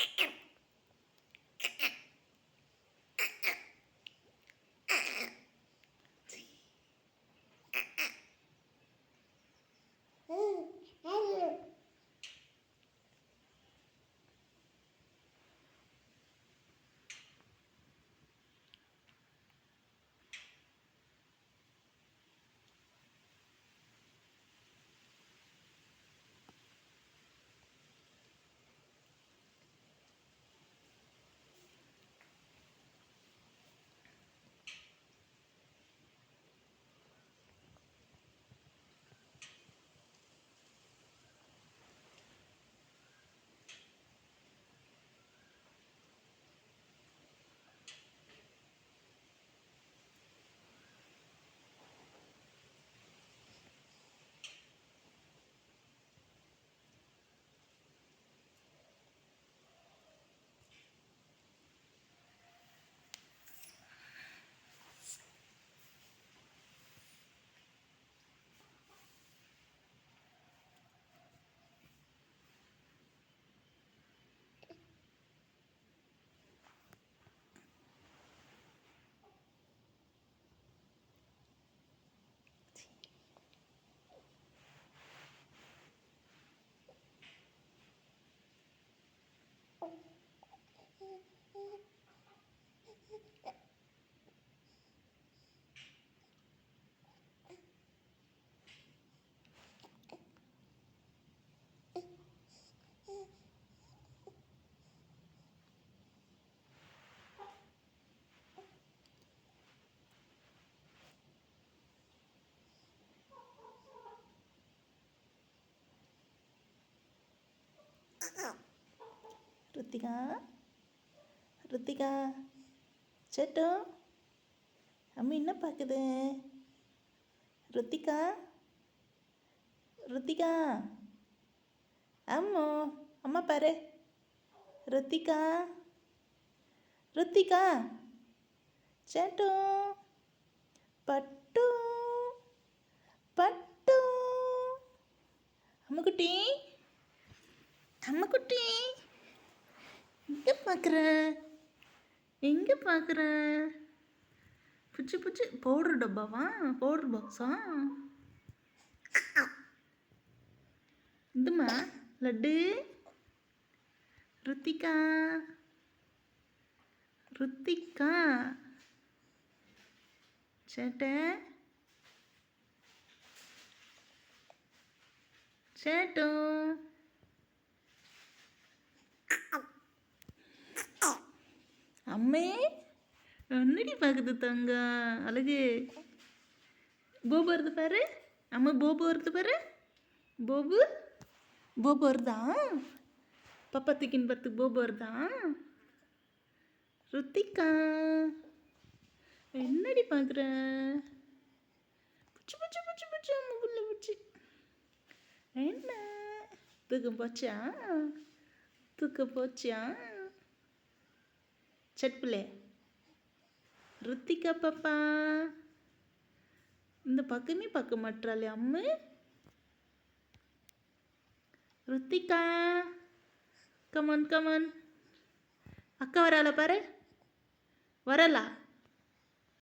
Thank you. Ruthika Ruthika சேட்டு. அம்மி என்ன பார்க்குது? ருத்திகா ருத்திகா. அம்மோ அம்மா பாரு. ருத்திகா ருத்திகா. சேட்டு. பட்டு. பட்டு. அம்முக்குட்டி. அம்முக்குட்டி. பார்க்குற எங்கே பார்க்குற புச்சு புச்சு. பவுடர் டப்பாவா? பவுடர் பாக்ஸா? இதுமா லட்டு? ருத்திகா? ருத்திகா? சேட்டை? சேட்டோ அம்மே. என்னடி பார்க்குது தங்க? அழகு. போபு வருது பாரு. அம்மா போபு வருது பாரு. போபு. போபு வருதா? பப்பா தூக்கின்னு பார்த்து போபு வருதா? ருத்திகா. என்னடி பார்க்குற புச்சு புச்சு புச்சு புச்சு அம்மா புள்ள புச்சு. என்ன? தூக்கம் போச்சா? தூக்கம் போச்சா? சட்பிள்ளை ருத்திகா பாப்பா இந்த பக்கமே பார்க்க மாட்டாளே Ammu. Ruthika come on come on அக்கா வரால பாரு? வரலா